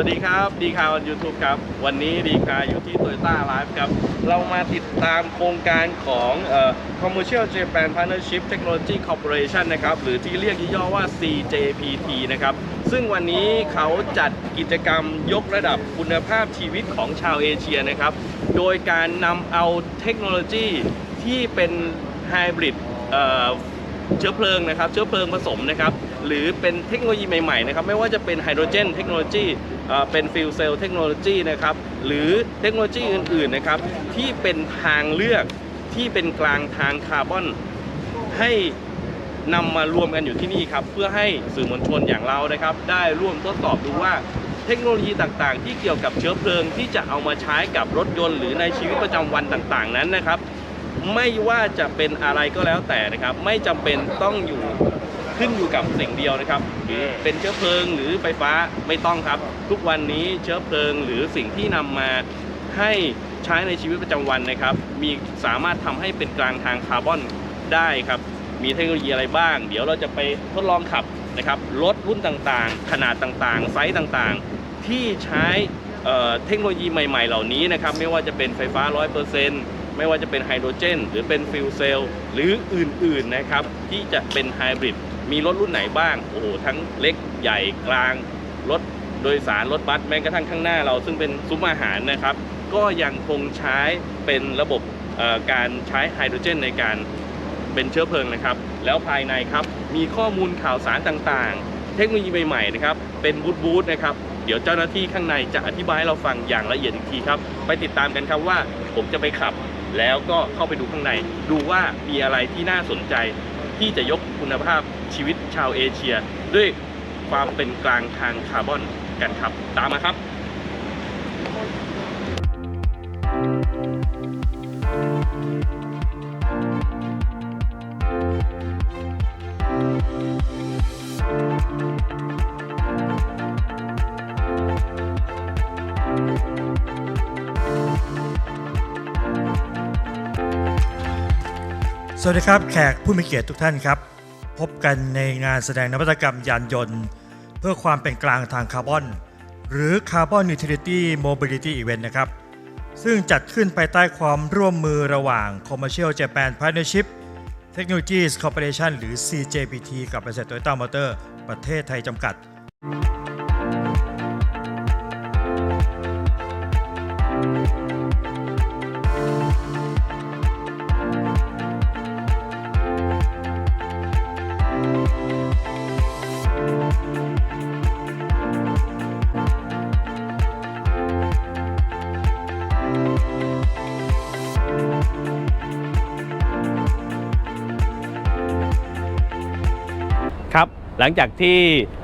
วัสดีครับดีคาวันยูทูบครับ วันนี้ดีคาอยู่ที่ Toyota Live ครับ เรามาติดตามโครงการของเอ่อ Commercial Japan Partnership Technology Corporation นะครับ หรือที่เรียกย่อว่า CJPT นะครับ ซึ่งวันนี้เขาจัดกิจกรรมยกระดับคุณภาพชีวิตของชาวเอเชียนะครับ โดยการนำเอาเทคโนโลยีที่เป็นไฮบริดเอ่อเชื้อเพลิงนะครับ เชื้อเพลิงผสมนะครับ หรือเป็นเทคโนโลยีใหม่ๆนะครับไม่ว่าจะเป็นไฮโดรเจนเทคโนโลยีเป็นฟิวเซลเทคโนโลยีนะครับหรือเทคโนโลยีอื่นๆนะครับที่เป็นทางเลือกที่เป็นกลางทางคาร์บอนให้นำมารวมกันอยู่ที่นี่ครับเพื่อให้สื่อมวลชนอย่างเรานะครับ ได้ร่วมทดสอบดูว่าเทคโนโลยีต่างๆ ที่เกี่ยวกับเชื้อเพลิงที่จะเอามาใช้กับรถยนต์หรือในชีวิตประจำวันต่างๆ นั้นนะครับ ไม่ว่าจะเป็นอะไรก็แล้วแต่นะครับ ไม่จำเป็นต้องอยู่ ขึ้นอยู่กับสิ่งเดียวนะครับหรือเป็นเชื้อเพลิงหรือไฟฟ้าไม่ต้องครับ ทุกวันนี้เชื้อเพลิงหรือสิ่งที่นำมาให้ใช้ในชีวิตประจำวันนะครับ มีสามารถทำให้เป็นกลางทางคาร์บอนได้ครับ มีเทคโนโลยีอะไรบ้าง เดี๋ยวเราจะไปทดลองขับนะครับรถรุ่นต่างๆ ขนาดต่างๆ ไซส์ต่างๆ ที่ใช้เอ่อเทคโนโลยีใหม่ๆ เหล่านี้นะครับ ไม่ว่าจะเป็นไฟฟ้า 100%ไม่ว่าจะเป็นไฮโดรเจน หรือเป็นฟิวเซลหรืออื่นๆนะครับ ที่จะเป็นไฮบริด มีรถรุ่นไหนบ้าง โอ้โห ทั้งเล็กใหญ่กลาง รถโดยสาร รถบัส แม้กระทั่งข้างหน้าเราซึ่งเป็นซุ้มอาหารนะครับ ก็ยังคงใช้เป็นระบบการใช้ไฮโดรเจนในการเป็นเชื้อเพลิงนะครับ แล้วภายในครับ มีข้อมูลข่าวสารต่างๆ เทคโนโลยีใหม่ๆนะครับ เป็นบูธบูธนะครับ เดี๋ยวเจ้าหน้าที่ข้างในจะอธิบายให้เราฟังอย่างละเอียดอีกทีครับ ไปติดตามกันครับว่าผมจะไปขับ แล้วก็เข้าไปดูข้างใน ดูว่ามีอะไรที่น่าสนใจ ที่จะยกคุณภาพชีวิตชาวเอเชีย ด้วยความเป็นกลางทางคาร์บอนกันครับ ตามมาครับ สวัสดีครับแขกผู้มีเกียรติทุกท่านครับ พบกันในงานแสดงนวัตกรรมยานยนต์ เพื่อความเป็นกลางทางคาร์บอน หรือ Carbon Neutrality Mobility Event นะครับ ซึ่งจัดขึ้นภายใต้ความร่วมมือระหว่าง Commercial Japan Partnership Technologies Corporation หรือ CJPT กับบริษัท Toyota Motor ประเทศไทยจำกัด หลังจากที่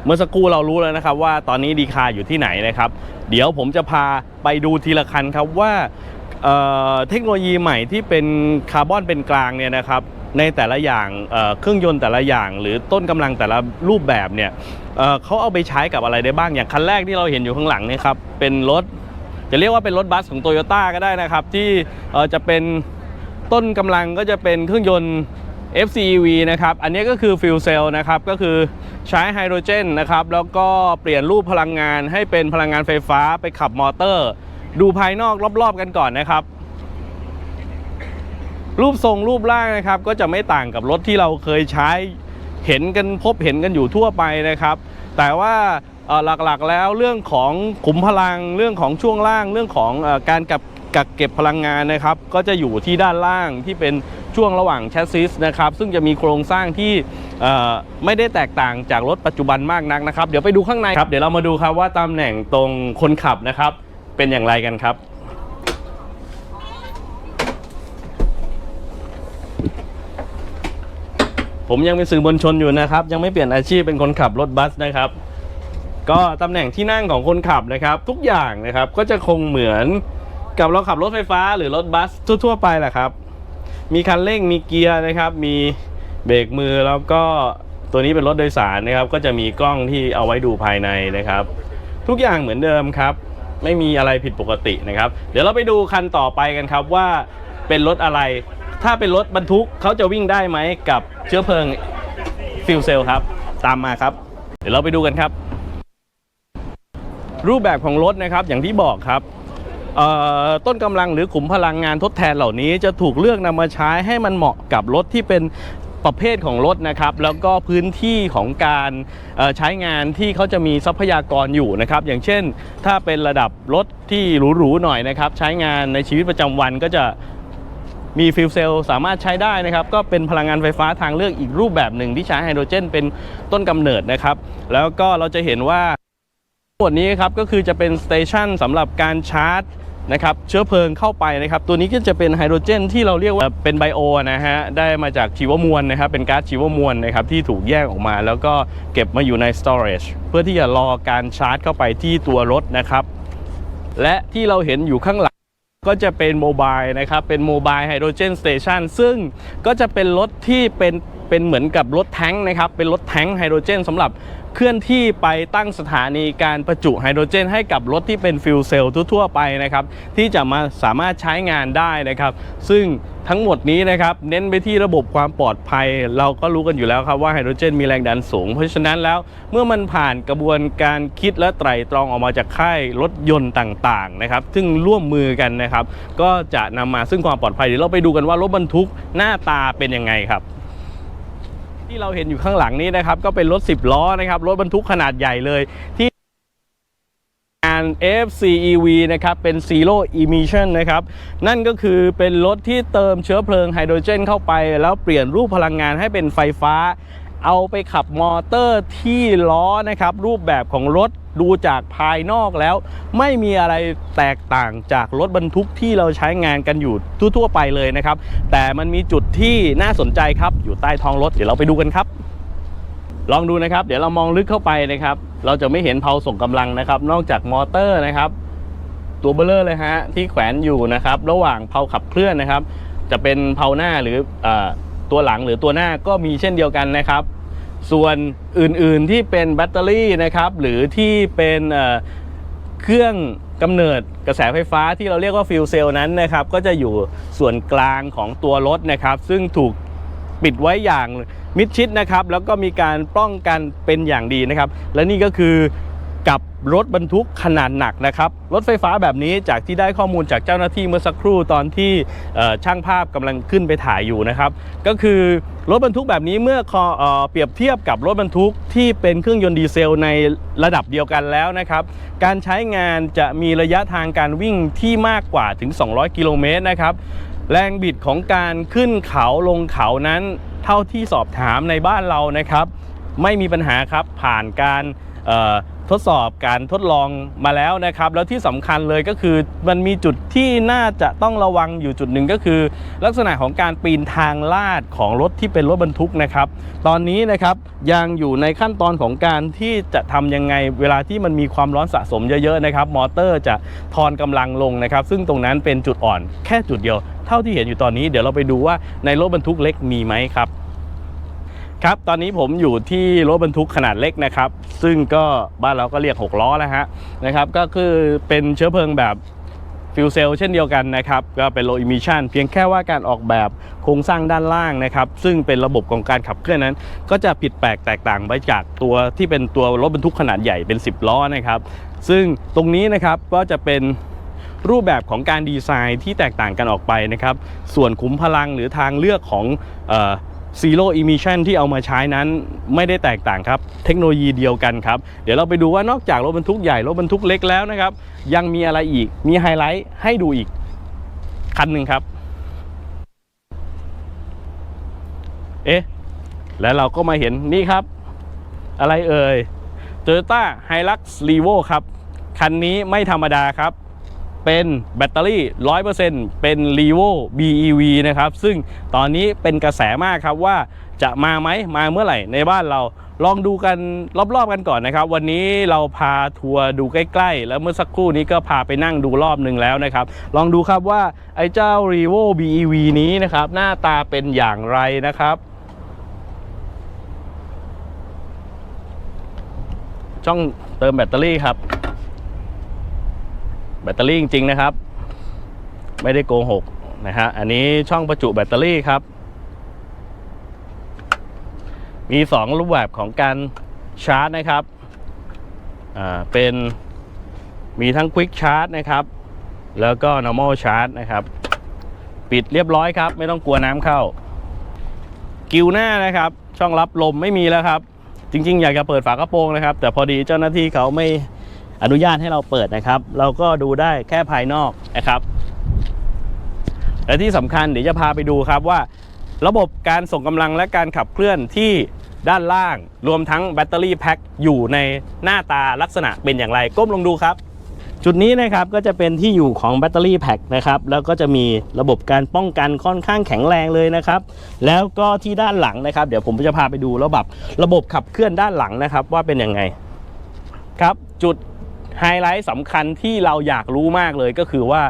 เมื่อสักครู่เรารู้แล้วนะครับว่าตอนนี้ดีคาอยู่ที่ไหนนะครับ เดี๋ยวผมจะพาไปดูทีละคันครับว่าเเทคโนโลยีใหม่ที่เป็นคาร์บอนเป็นกลางเนี่ยนะครับในแต่ละอย่างเเครื่องยนต์แต่ละอย่าง หรือต้นกำลังแต่ละรูปแบบเนี่ยเเขาเอาไปใช้กับอะไรได้บ้างอย่างคันแรกที่เราเห็นอยู่ข้างหลังเนี่ยครับเป็นรถจะเรียกว่าเป็นรถบัสของโตโยต้าก็ได้นะครับ ที่จะเป็นต้นกำลังก็จะเป็นเครื่องยนต์ FCEV นะครับ อันนี้ก็คือฟิวเซลนะครับ ก็คือใช้ไฮโดรเจนนะครับ แล้วก็เปลี่ยนรูปพลังงานให้เป็นพลังงานไฟฟ้าไปขับมอเตอร์ ดูภายนอกรอบๆกันก่อนนะครับ รูปทรงรูปร่างนะครับ ก็จะไม่ต่างกับรถที่เราเคยใช้เห็นกันพบเห็นกันอยู่ทั่วไปนะครับ แต่ว่าหลักๆแล้วเรื่องของขุมพลังเรื่องของช่วงล่างเรื่องของการกับกักเก็บพลังงานนะครับ ก็จะอยู่ที่ด้านล่างที่เป็น ช่วงระหว่างแชสซิสนะครับซึ่งจะมีโครงสร้างที่ไม่ได้แตกต่างจากรถปัจจุบันมากนักนะครับ เดี๋ยวไปดูข้างในครับเดี๋ยวเรามาดูครับว่าตำแหน่งตรงคนขับนะครับ เป็นอย่างไรกันครับผมยังเป็นสื่อมวลชนอยู่นะครับ ยังไม่เปลี่ยนอาชีพเป็นคนขับรถบัสนะครับ ก็ตำแหน่งที่นั่งของคนขับนะครับ ทุกอย่างนะครับก็จะคงเหมือนกับเราขับรถไฟฟ้าหรือรถบัสทั่วๆไปแหละครับ มีคันเร่งมีเกียร์นะครับ มีเบรกมือแล้วก็ตัวนี้เป็นรถโดยสารนะครับ ก็จะมีกล้องที่เอาไว้ดูภายในนะครับ ทุกอย่างเหมือนเดิมครับ ไม่มีอะไรผิดปกตินะครับ เดี๋ยวเราไปดูคันต่อไปกันครับว่าเป็นรถอะไร ถ้าเป็นรถบรรทุกเขาจะวิ่งได้ไหมกับเชื้อเพลิงฟิวเซลครับ ตามมาครับ เดี๋ยวเราไปดูกันครับ รูปแบบของรถนะครับอย่างที่บอกครับ ต้นกำลังหรือขุมพลังงานทดแทนเหล่านี้จะถูกเลือกนำมาใช้ให้มันเหมาะกับรถที่เป็นประเภทของรถนะครับ แล้วก็พื้นที่ของการใช้งานที่เขาจะมีทรัพยากรอยู่นะครับ อย่างเช่น ถ้าเป็นระดับรถที่หรูๆหน่อยนะครับ ใช้งานในชีวิตประจำวันก็จะมีฟิวเซลสามารถใช้ได้นะครับ ก็เป็นพลังงานไฟฟ้าทางเลือกอีกรูปแบบหนึ่งที่ใช้ไฮโดรเจนเป็นต้นกำเนิดนะครับ แล้วก็เราจะเห็นว่าทั้งหมดนี้ครับก็คือจะเป็นสเตชันสำหรับการชาร์จ นะครับเชื้อเพลิงเข้าไปนะครับตัวนี้ก็จะเป็นไฮโดรเจนที่เราเรียกว่าเป็นไบโอนะฮะได้มาจากชีวมวลนะครับเป็นก๊าซชีวมวลนะครับที่ถูกแยกออกมา แล้วก็เก็บมาอยู่ใน storage เพื่อที่จะรอการชาร์จเข้าไปที่ตัวรถนะครับและที่เราเห็นอยู่ข้างหลังก็จะเป็นโมบายนะครับ เป็นโมบายไฮโดรเจนสเตชันซึ่งก็จะเป็นรถที่เป็นเป็นเหมือนกับรถแท้งนะครับ เป็นรถแท้งไฮโดรเจนสำหรับ เคลื่อนที่ไปตั้งสถานีการประจุไฮโดรเจน ให้กับรถที่เป็นฟิวเซลทั่วๆไปนะครับที่จะมาสามารถใช้งานได้นะครับ ซึ่งทั้งหมดนี้นะครับเน้นไปที่ระบบความปลอดภัย เราก็รู้กันอยู่แล้วครับว่าไฮโดรเจนมีแรงดันสูง เพราะฉะนั้นแล้วเมื่อมันผ่านกระบวนการคิดและไตรตรองออกมาจากค่ายรถยนต์ต่างๆนะครับซึ่งร่วมมือกันนะครับ ก็จะนำมาซึ่งความปลอดภัยเดี๋ยวเราไปดูกันว่ารถบรรทุกหน้าตาเป็นยังไงครับ ที่เราเห็นอยู่ข้างหลังนี้นะครับ ก็เป็นรถ 10 ล้อนะครับ รถบรรทุกขนาดใหญ่เลยที่งาน FCEV นะครับ เป็น Zero Emission นะครับ นั่นก็คือเป็นรถที่เติมเชื้อเพลิงไฮโดรเจนเข้าไป แล้วเปลี่ยนรูปพลังงานให้เป็นไฟฟ้า เอาไปขับมอเตอร์ที่ล้อนะครับ รูปแบบของรถ ดูจากภายนอกแล้ว ไม่มีอะไรแตกต่างจากรถบรรทุกที่เราใช้งานกันอยู่ทั่วๆไปเลยนะครับ แต่มันมีจุดที่น่าสนใจครับ อยู่ใต้ท้องรถเดี๋ยวเราไปดูกันครับ ลองดูนะครับ เดี๋ยวเรามองลึกเข้าไปนะครับ เราจะไม่เห็นเพลาส่งกำลังนะครับ นอกจากมอเตอร์นะครับ ตัวเบลเลอร์เลยฮะที่แขวนอยู่นะครับ ระหว่างเพลาขับเคลื่อนนะครับ จะเป็นเพลาหน้าหรืออตัวหลังหรือตัวหน้าก็มีเช่นเดียวกันนะครับ ส่วนอื่นๆที่เป็นแบตเตอรี่นะครับหรือที่เป็นเครื่องกำเนิดกระแสไฟฟ้าที่เราเรียกว่าฟิวเซลนั้นนะครับก็จะอยู่ส่วนกลางของตัวรถนะครับซึ่งถูกปิดไว้อย่างมิดชิดนะครับแล้วก็มีการป้องกันเป็นอย่างดีนะครับ และนี่ก็คือ กับรถบรรทุกขนาดหนักนะครับ รถไฟฟ้าแบบนี้จากที่ได้ข้อมูลจากเจ้าหน้าที่เมื่อสักครู่ตอนที่ช่างภาพกำลังขึ้นไปถ่ายอยู่นะครับ ก็คือรถบรรทุกแบบนี้เมื่ออเอ่อเปรียบเทียบกับรถบรรทุกที่เป็นเครื่องยนต์ดีเซลในระดับเดียวกันแล้วนะครับ การใช้งานจะมีระยะทางการวิ่งที่มากกว่าถึง 200 กิโลเมตรนะครับแรงบิดของการขึ้นเขาลงเขานั้น เท่าที่สอบถามในบ้านเรานะครับ ไม่มีปัญหาครับผ่านการ ทดสอบการทดลองมาแล้วนะครับ แล้วที่สำคัญเลยก็คือมันมีจุดที่น่าจะต้องระวังอยู่จุดหนึ่งก็คือ ลักษณะของการปีนทางลาดของรถที่เป็นรถบรรทุกนะครับ ตอนนี้นะครับยังอยู่ในขั้นตอนของการที่จะทำยังไงเวลาที่มันมีความร้อนสะสมเยอะๆนะครับ มอเตอร์จะทอนกำลังลงนะครับ ซึ่งตรงนั้นเป็นจุดอ่อนแค่จุดเดียว เท่าที่เห็นอยู่ตอนนี้เดี๋ยวเราไปดูว่าในรถบรรทุกเล็กมีไหมครับ ครับตอนนี้ผมอยู่ที่รถบรรทุกขนาดเล็กนะครับ ซึ่งก็บ้านเราก็เรียก 6 ล้อแล้วฮะนะครับก็คือเป็นเชื้อเพลิงแบบฟิวเซลเช่นเดียวกันนะครับ ก็เป็น low emission เพียงแค่ว่าการออกแบบโครงสร้างด้านล่างนะครับ ซึ่งเป็นระบบของการขับเคลื่อนนั้น ก็จะผิดแปลกแตกต่างไปจากตัวที่เป็นตัวรถบรรทุกขนาดใหญ่เป็น 10 ล้อนะครับ ซึ่งตรงนี้นะครับก็จะเป็นรูปแบบของการดีไซน์ที่แตกต่างกันออกไปนะครับ ส่วนขุมพลังหรือทางเลือกของ ซีโร่อิมิชันที่เอามาใช้นั้นไม่ได้แตกต่างครับ เทคโนโลยีเดียวกันครับ เดี๋ยวเราไปดูว่านอกจากรถบรรทุกใหญ่ รถบรรทุกเล็กแล้วนะครับ ยังมีอะไรอีกมีไฮไลท์ให้ดูอีก คันหนึ่งครับ เอ๊ะ แล้วเราก็มาเห็นนี่ครับ อะไรเอ่ย Toyota Hilux Revo ครับ คันนี้ไม่ธรรมดาครับ เป็นแบตเตอรี่ 100%เป็น r e v o BEV นะครับ ซึ่งตอนนี้เป็นกระแสมากครับว่าจะมาไหมมาเมื่อไหร่ในบ้านเราลองดูกันรอบๆกันก่อนนะครับ วันนี้เราพาทัวร์ดูใกล้ๆ แล้วเมื่อสักครู่นี้ก็พาไปนั่งดูรอบหนึ่งแล้วนะครับ ลองดูครับว่าไอ้เจ้า r e v o BEV นี้นะครับ หน้าตาเป็นอย่างไรนะครับช่องเติมแบตเตอรี่ครับ แบตเตอรี่จริงๆนะครับ ไม่ได้โกหกนะฮะ อันนี้ช่องประจุแบตเตอรี่ครับ มี 2 รูปแบบของการชาร์จนะครับ อ่า เป็นมีทั้ง Quick Charge นะครับ แล้วก็ normal charge นะครับ ปิดเรียบร้อยครับ ไม่ต้องกลัวน้ำเข้า กิวหน้านะครับ ช่องรับลมไม่มีแล้วครับ จริง ๆ อยากจะเปิดฝากระโปรงนะครับ แต่พอดีเจ้าหน้าที่เขาไม่ อนุญาตให้เราเปิดนะครับ เราก็ดูได้แค่ภายนอกนะครับ และที่สำคัญเดี๋ยวจะพาไปดูครับว่า ระบบการส่งกำลังและการขับเคลื่อนที่ด้านล่าง รวมทั้งแบตเตอรี่แพ็คอยู่ในหน้าตาลักษณะเป็นอย่างไรก้มลงดูครับ จุดนี้นะครับก็จะเป็นที่อยู่ของแบตเตอรี่แพ็คนะครับแล้วก็จะมีระบบการป้องกันค่อนข้างแข็งแรงเลยนะครับ แล้วก็ที่ด้านหลังนะครับ เดี๋ยวผมจะพาไปดูระบบระบบขับเคลื่อนด้านหลังนะครับ ว่าเป็นยังไงครับจุด ไฮไลท์สำคัญที่เราอยากรู้มากเลยก็คือว่า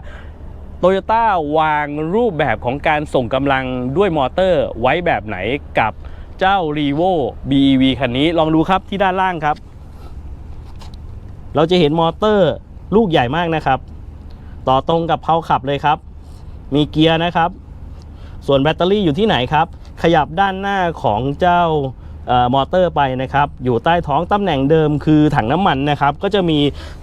โตโยต้าวางรูปแบบของการส่งกำลังด้วยมอเตอร์ไว้แบบไหนกับเจ้า r e v o BEV คันนี้ลองดูครับที่ด้านล่างครับ เราจะเห็นมอเตอร์ลูกใหญ่มากนะครับ ต่อตรงกับเพลาขับเลยครับ มีเกียร์นะครับ ส่วนแบตเตอรี่อยู่ที่ไหนครับ ขยับด้านหน้าของเจ้า มอเตอร์ไปนะครับ อยู่ใต้ท้องตำแหน่งเดิมคือถังน้ำมันนะครับ ก็จะมี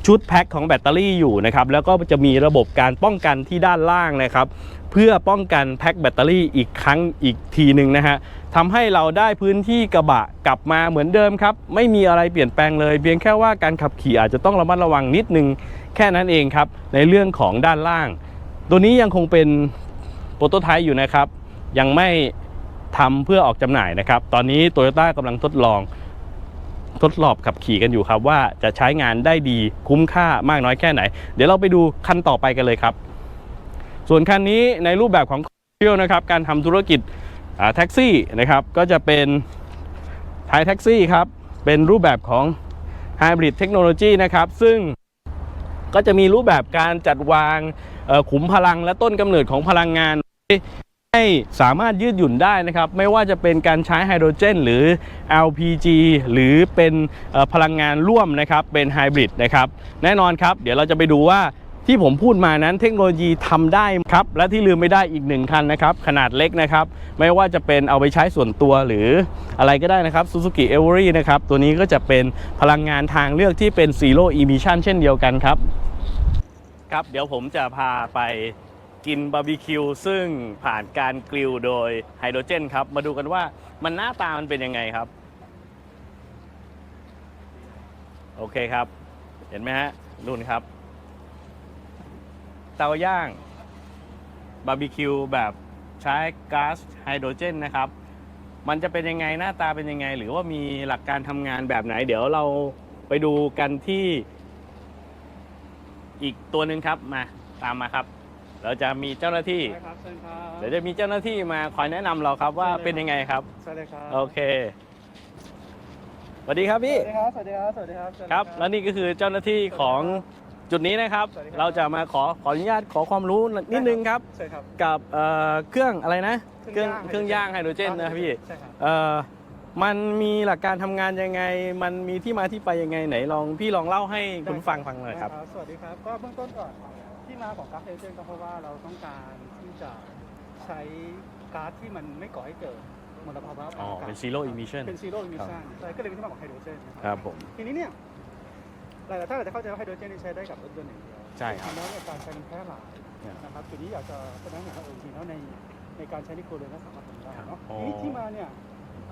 ชุดแพ็คของแบตเตอรี่อยู่นะครับ แล้วก็จะมีระบบการป้องกันที่ด้านล่างนะครับ เพื่อป้องกันแพ็คแบตเตอรี่อีกครั้งอีกทีหนึ่งนะฮะทำให้เราได้พื้นที่กระบะกลับมาเหมือนเดิมครับ ไม่มีอะไรเปลี่ยนแปลงเลย เพียงแค่ว่าการขับขี่อาจจะต้องระมัดระวังนิดนึงแค่นั้นเองครับ ในเรื่องของด้านล่าง ตัวนี้ยังคงเป็นโปรโตไทป์อยู่นะครับ ยังไม่ ทำเพื่อออกจำหน่ายนะครับ ตอนนี้โตโยต้ากำลังทดลองทดสอบขับขี่กันอยู่ครับ ว่าจะใช้งานได้ดีคุ้มค่ามากน้อยแค่ไหน เดี๋ยวเราไปดูคันต่อไปกันเลยครับ ส่วนคันนี้ในรูปแบบของเที่ยวนะครับการทำธุรกิจอาแท็กซี่นะครับก็จะเป็นไทยแท็กซี่ครับเป็นรูปแบบของ Hybrid Technology นะครับซึ่งก็จะมีรูปแบบการจัดวางขุมพลังและต้นกำเนิดของพลังงาน ให้สามารถยืดหยุ่นได้นะครับ ไม่ว่าจะเป็นการใช้ไฮโดรเจน หรือ LPG หรือเป็นพลังงานร่วมนะครับ เป็นไฮบริดนะครับ แน่นอนครับ เดี๋ยวเราจะไปดูว่าที่ผมพูดมานั้นเทคโนโลยีทำได้ครับ และที่ลืมไม่ได้อีกหนึ่งคันนะครับ ขนาดเล็กนะครับ ไม่ว่าจะเป็นเอาไปใช้ส่วนตัวหรืออะไรก็ได้นะครับ Suzuki e v o r y นะครับ ตัวนี้ก็จะเป็นพลังงานทางเลือกที่เป็น Zero Emission เช่นเดียวกันครับ ครับ เดี๋ยวผมจะพาไป กินบาร์บีคิวซึ่งผ่านการกริลโดยไฮโดรเจนครับ มาดูกันว่ามันหน้าตามันเป็นยังไงครับ โอเคครับ เห็นไหมฮะนู่นครับ เตาย่างบาร์บีคิวแบบใช้ก๊าซไฮโดรเจนนะครับ มันจะเป็นยังไงหน้าตาเป็นยังไง หรือว่ามีหลักการทำงานแบบไหน เดี๋ยวเราไปดูกันที่ อีกตัวหนึ่งครับมาตามมาครับ เราจะมีเจ้าหน้าที่ได้ครับเชิญครับเดี๋ยวจะมีเจ้าหน้าที่มาคอยแนะนำเราครับว่าเป็นยังไงครับสวัสดีครับโอเคสวัสดีครับสพี่วัสดีครับสวัสดีครับสวัสดีครับเชิญครับและนี่ก็คือเจ้าหน้าที่ของจุดนี้นะครับ สวัสดีครับ เราจะมาขอขออนุญาตขอความรู้นิดนึงครับเชิญครับ กับเอ่อเครื่องอะไรนะเครื่องเคเครื่รื่อองงย่าย่างงไฮโดรเจนนะครับพี่ใช่ครับ เอ่อมันมีหลักการทำงานยังไง มันมีที่มาที่ไปยังไงไหนลองพี่ลองเล่าให้คุณฟังฟังหน่อยครับได้สวัสดีครับ ก็เบื้องต้นก่อนที่ มาของก๊าซไฮโดรเจนก็เพราะว่าเราต้องการที่จะใช้ก๊าซที่มันไม่ก่อให้เกิดมลภาวะอ๋อ ทางากาศเป็น zero emission เป็น zero emission ใช่ก็เลยเป็นที่มาของไฮโดรเจนนะคครัรับบผม ทีนี้เนี่ยหลายๆท่านอาจจะเข้าใจว่าไฮโดรเจนนี่ใช้ได้กับรถยนต์อย่างเดียวใช่ครับจงๆแล้วเนี่ยการใช้มันแพร่หลายเนี่ยนะครับจุดนี้อยากจะแสดงให้เห็นว่าเออจริงๆแล้วในในการใช้ในครัวเรือนก็สามารถทำได้ครับเนาะอ๋อทีนี้ที่มาเนี่ย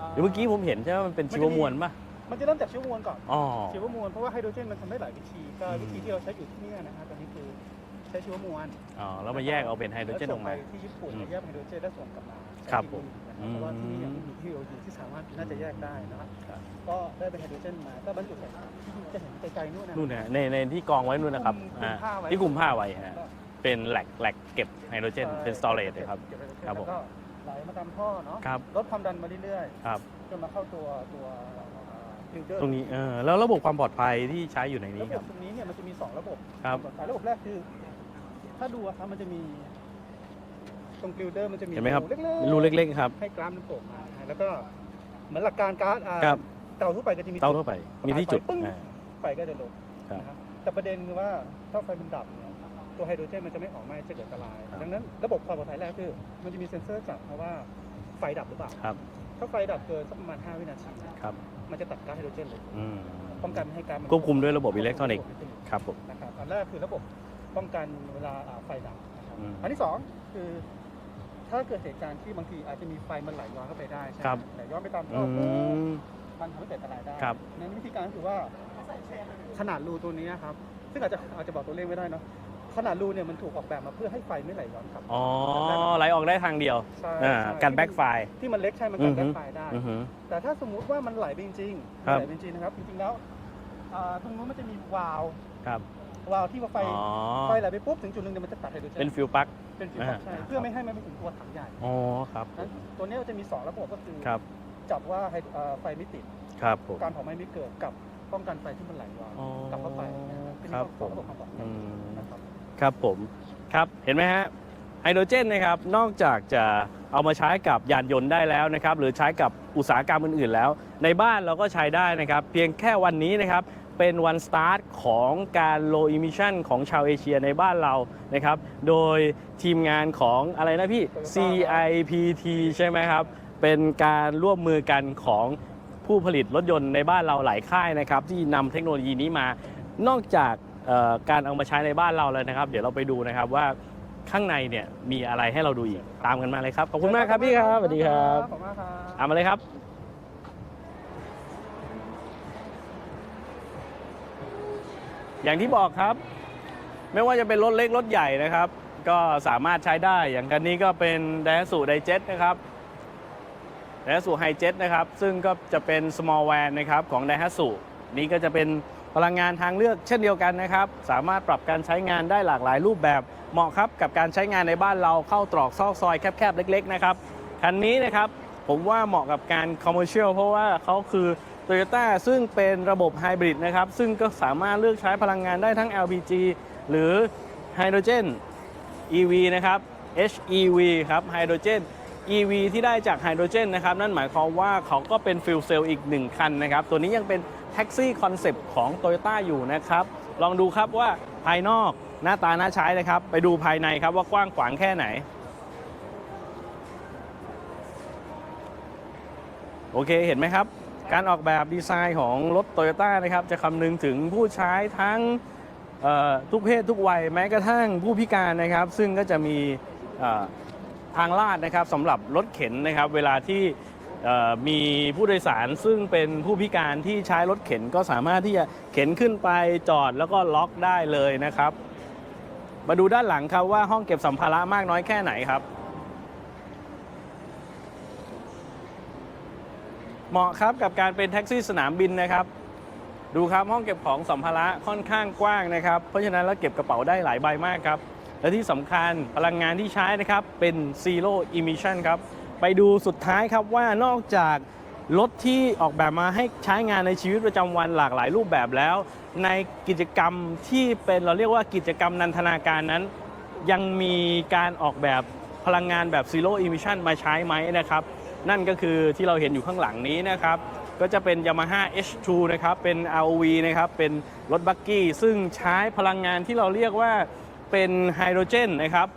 า เดี๋ยวเมื่อกี้ผมเห็นใช่ไหมมันเป็นชีวมวลป่ะ มันจะเริ่มจากชีวมวลก่อนอ๋อ ชีวมวลเพราะว่าไฮโดรเจนมันทำได้หลายวิธีก็อืม วิธีที่เราใช้อยู่ที่เนี่ยนะฮะตอนนี้คือ ใช้ชีวมวลอ๋อแล้วมาแยกเอาเป็นไฮโดรเจนออกมาแล้วส่งไปที่ญี่ปุ่นอืมแล้วแยกไฮโดรเจนแล้วส่งกลับมาครับใช้ที่ผมนู่นนะครับเพราะว่าที่นี่ยังอืมไม่มีเทคโนโลยีที่สามารถน่าจะแยกได้นะครับครับก็ได้เป็นไฮโดรเจนมาก็บรรจุใส่ที่จะเห็นไกลๆนู่นนะนู่นนะในในที่กองไว้นู่นนะครับคุมอ่าผ้าไว้ที่กลุ่มผ้าไว้ฮะก็เป็นแหลกแหลกเก็บไฮโดรเจนเป็นสตอเรจเลยครับก็ไฮโดเจนครับผมแล้วก็ไหลมาตามท่อเนาะครับลดความดันมาเรื่อยครับๆจนมาเข้าตัวตัวฟิลเตอร์ตรงนี้เออแล้วระบบความปลอดภัยที่ใช้อยู่ในนี้ระคบรับบตรงนี้เนี่ยมันจะมี 2 ระบบครับปลอดภัยระบบแรกคือ ถ้าดูอะครับมันจะมี ตรงฟิลเตอร์มันจะมีเห็นไหมครับเล็กๆเป็นรูเล็กๆครับ ให้กล้ามมันโผล่มานะฮะแล้วก็เหมือนหลักการการ์ดอ่าครับ เตาทั่วไปก็จะมีเตาทั่วไป มีที่จุดปึ้งอ่า ไฟก็จะลดครับ นะครับแต่ประเด็นคือว่าถ้าไฟมันดับเนี่ยตัวไฮโดรเจนมันจะไม่ออกไหม้จะเกิดอันตรายครับดังนั้นระบบความปลอดภัยแรกคือ มันจะมีเซ็นเซอร์จับนะว่าไฟดับหรือเปล่า ครับถ้าไฟดับเกินสักประมาณ 5 วินาที ครับมันจะตัดก๊าซไฮโดรเจนเลยอืมป้องกันไม่ให้ก๊าซมันควบคุมด้วยระบบอิเล็กทรอนิกส์ครับผมนะครับอันแรกคือระบบ ป้องกันเวลาอ่าไฟดับนะครับอืม อันที่สองคือถ้าเกิดเหตุการณ์ที่บางทีอาจจะมีไฟมันไหลย้อนเข้าไปได้ใช่ไหมครับ ไหลย้อนไปตามอืท่อปุ๊บ ม มันทำให้เกิดอันตรายได้ครับ นั้นวิธีการก็คือว่าขนาดรูตัวนี้ครับ ซึ่งอาจจะอาจจะบอกตัวเลขไม่ได้เนาะขนาดรูเนี่ยมันถูกออกแบบมาเพื่อให้ไฟไม่ไหลย้อนกลับอ๋อไหลออกได้ทางเดียวใช่อ่าใช่กันแบ็กไฟ ที่มันเล็กใช่ มันกันอือฮึ แบ็คไฟได้ อือหือแต่ถ้าสมมุติว่ามันไหลไปจริงๆครับ ไหลไปจริงๆนะครับ จริงๆแล้วอ่าตรงนู้นมันจะมีวาล์วครับ วาล์วที่ว่าไฟอ๋อ ไฟไหลไปปุ๊บถึงจุดหนึงเนี่ยมันจะตัดไฮโดรเจนเป็นฟิวปลั๊กเป็นฟิวอ่าใช่เพื่อไม่ให้มันไปถึงตัวถังใหญ่อ๋อครับนั้นตัวเนี้ยมันจะมีสองระบบก็คือครับจับว่าไฮเอ่อไฟไม่ติด ครับผม การเผาไหม้ไม่เกิดกับป้องกันไฟที่มันไหลวาล์วอ๋อกลับเข้าไปเป็นครับสองผมระบบความปลอดภัอืยมนะครับ ครับผมครับเห็นไหมฮะไฮโดรเจนนะครับนอกจากจะเอามาใช้กับยานยนต์ได้แล้วนะครับหรือใช้กับอุตสาหกรรมอื่นๆแล้ว ในบ้านเราก็ใช้ได้นะครับ เพียงแค่วันนี้นะครับ เป็นวันสตาร์ทของการ low emission ของชาวเอเชียในบ้านเรานะครับ โดยทีมงานของอะไรนะพี่ CIPT ใช่ไหมครับ เป็นการร่วมมือกันของผู้ผลิตรถยนต์ในบ้านเราหลายค่ายนะครับ ที่นำเทคโนโลยีนี้มานอกจากเอ่อการเอามาใช้ในบ้านเราแล้วนะครับ เดี๋ยวเราไปดูนะครับว่าข้างในเนี่ยมีอะไรให้เราดูอีกตามกันมาเลยครับ ขอบคุณมากครับพี่ครับสวัสดีครับขอบคุณมากครับตามมาเลยครับ อย่างที่บอกครับ ไม่ว่าจะเป็นรถเล็กรถใหญ่นะครับ ก็สามารถใช้ได้อย่างคันนี้ก็เป็นไดสูไดเจ็ตนะครับไดสูไฮเจ็ตนะครับ ซึ่งก็จะเป็น small van นะครับของไดสูนี้ก็จะเป็นพลังงานทางเลือกเช่นเดียวกันนะครับ สามารถปรับการใช้งานได้หลากหลายรูปแบบเหมาะครับกับการใช้งานในบ้านเราเข้าตรอกซอกซอยแคบๆเล็ก ๆ นะครับคันนี้นะครับ ผมว่าเหมาะกับการคอมเมอร์เชียลเพราะว่าเขาคือ Toyota ซึ่งเป็นระบบไฮบริดนะครับ ซึ่งก็สามารถเลือกใช้พลังงานได้ทั้ง LPG หรือไฮโดรเจน EV นะครับ HEV ครับไฮโดรเจน EV ที่ได้จากไฮโดรเจนนะครับ นั่นหมายความว่าเขาก็เป็นฟิลเซลอีก 1 คันนะครับ ตัวนี้ยังเป็นแท็กซี่คอนเซปต์ของ Toyota อยู่นะครับ ลองดูครับว่าภายนอกหน้าตาน่าใช้นะครับ ไปดูภายในครับว่ากว้างขวางแค่ไหน โอเคเห็นไหมครับ การออกแบบดีไซน์ของรถ Toyota นะครับจะคำนึงถึงผู้ใช้ทั้งทุกเพศทุกวัยแม้กระทั่งผู้พิการนะครับ ซึ่งก็จะมีทางลาดนะครับสำหรับรถเข็นนะครับ เวลาที่มีผู้โดยสารซึ่งเป็นผู้พิการที่ใช้รถเข็นก็สามารถที่จะเข็นขึ้นไปจอดแล้วก็ล็อกได้เลยนะครับ มาดูด้านหลังครับว่าห้องเก็บสัมภาระมากน้อยแค่ไหนครับ เหมาะครับกับการเป็นแท็กซี่สนามบินนะครับ ดูครับห้องเก็บของสัมภาระค่อนข้างกว้างนะครับ เพราะฉะนั้นแล้วเก็บกระเป๋าได้หลายใบมากครับ และที่สำคัญพลังงานที่ใช้นะครับเป็น zero emission ครับไปดูสุดท้ายครับว่านอกจากรถที่ออกแบบมาให้ใช้งานในชีวิตประจำวันหลากหลายรูปแบบแล้ว ในกิจกรรมที่เป็นเราเรียกว่ากิจกรรมนันทนาการนั้น ยังมีการออกแบบพลังงานแบบ zero emission มาใช้ไหมนะครับ นั่นก็คือที่เราเห็นอยู่ข้างหลังนี้นะครับ ก็จะเป็น Yamaha H2 นะครับ เป็น ROV นะครับ เป็นรถบักกี้ ซึ่งใช้พลังงานที่เราเรียกว่าเป็นไฮโดรเจนนะครับ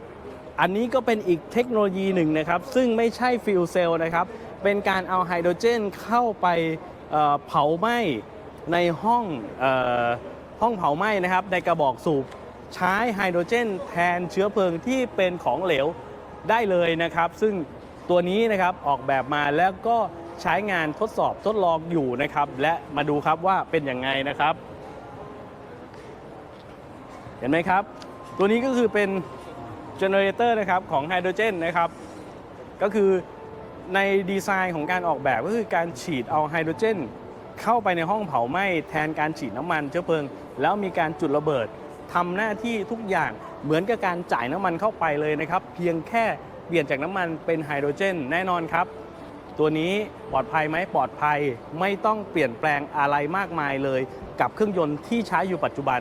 อันนี้ก็เป็นอีกเทคโนโลยีหนึ่งนะครับ ซึ่งไม่ใช่ฟิวเซลนะครับ เป็นการเอาไฮโดรเจนเข้าไปเผาไหม้ในห้องออห้องเผาไหม้นะครับ ในกระบอกสูบใช้ไฮโดรเจนแทนเชื้อเพลิงที่เป็นของเหลวได้เลยนะครับ ซึ่ง ตัวนี้นะครับออกแบบมาแล้วก็ใช้งานทดสอบทดลองอยู่นะครับ และมาดูครับว่าเป็นยังไงนะครับ เห็นไหมครับ ตัวนี้ก็คือเป็นเจเนอเรเตอร์นะครับของไฮโดรเจนนะครับ ก็คือในดีไซน์ของการออกแบบก็คือการฉีดเอาไฮโดรเจนเข้าไปในห้องเผาไหม้แทนการฉีดน้ำมันเชื้อเพลิง แล้วมีการจุดระเบิดทำหน้าที่ทุกอย่างเหมือนกับการจ่ายน้ำมันเข้าไปเลยนะครับ เพียงแค่ เปลี่ยนจากน้ำมันเป็นไฮโดรเจนแน่นอนครับ ตัวนี้ปลอดภัยไหมปลอดภัยไม่ต้องเปลี่ยนแปลงอะไรมากมายเลย กับเครื่องยนต์ที่ใช้อยู่ปัจจุบัน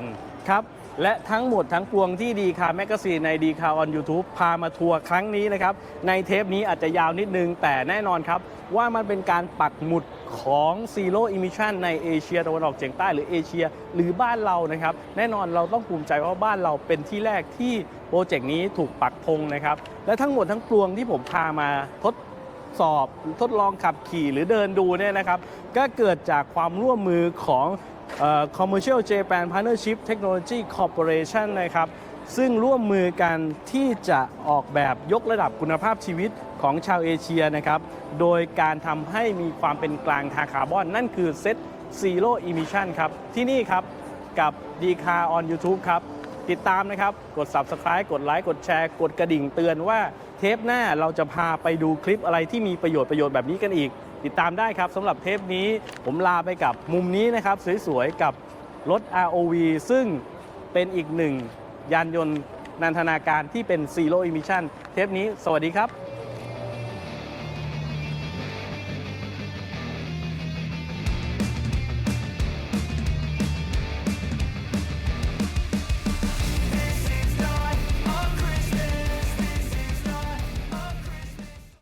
ครับ และทั้งหมดทั้งปวงที่ดีคาแมกกาซีนในดีคาออน YouTube พามาทัวร์ครั้งนี้นะครับ ในเทปนี้อาจจะยาวนิดนึง แต่แน่นอนครับ ว่ามันเป็นการปักหมุดของ Zero Emission ในเอเชียตะวันออกเฉียงใต้หรือเอเชีย หรือบ้านเรานะครับ แน่นอนเราต้องภูมิใจว่าบ้านเราเป็นที่แรกที่โปรเจกต์นี้ถูกปักธงนะครับ และทั้งหมดทั้งปวงที่ผมพามาทดสอบทดลองขับขี่หรือเดินดูเนี่ยนะครับ ก็เกิดจากความร่วมมือของ Commercial Japan Partnership Technology Corporation นะครับซึ่งร่วมมือกันที่จะออกแบบยกระดับคุณภาพชีวิตของชาวเอเชียนะครับ โดยการทำให้มีความเป็นกลางทางคาร์บอน นั่นคือเซต Zero Emission ครับ ที่นี่ครับ กับ d c a r on YouTube ครับ ติดตามนะครับ กด Subscribe กดไลค์ กดแชร์ กดกระดิ่งเตือนว่าเทปหน้าเราจะพาไปดูคลิปอะไรที่มีประโยชน์ประโยชน์แบบนี้กันอีก ติดตามได้ครับสำหรับเทปนี้ผมลาไปกับมุมนี้นะครับ สวยๆ กับรถ ROV ซึ่งเป็นอีกหนึ่งยานยนต์นันทนาการที่เป็น Zero Emission เทปนี้ สวัสดีครับ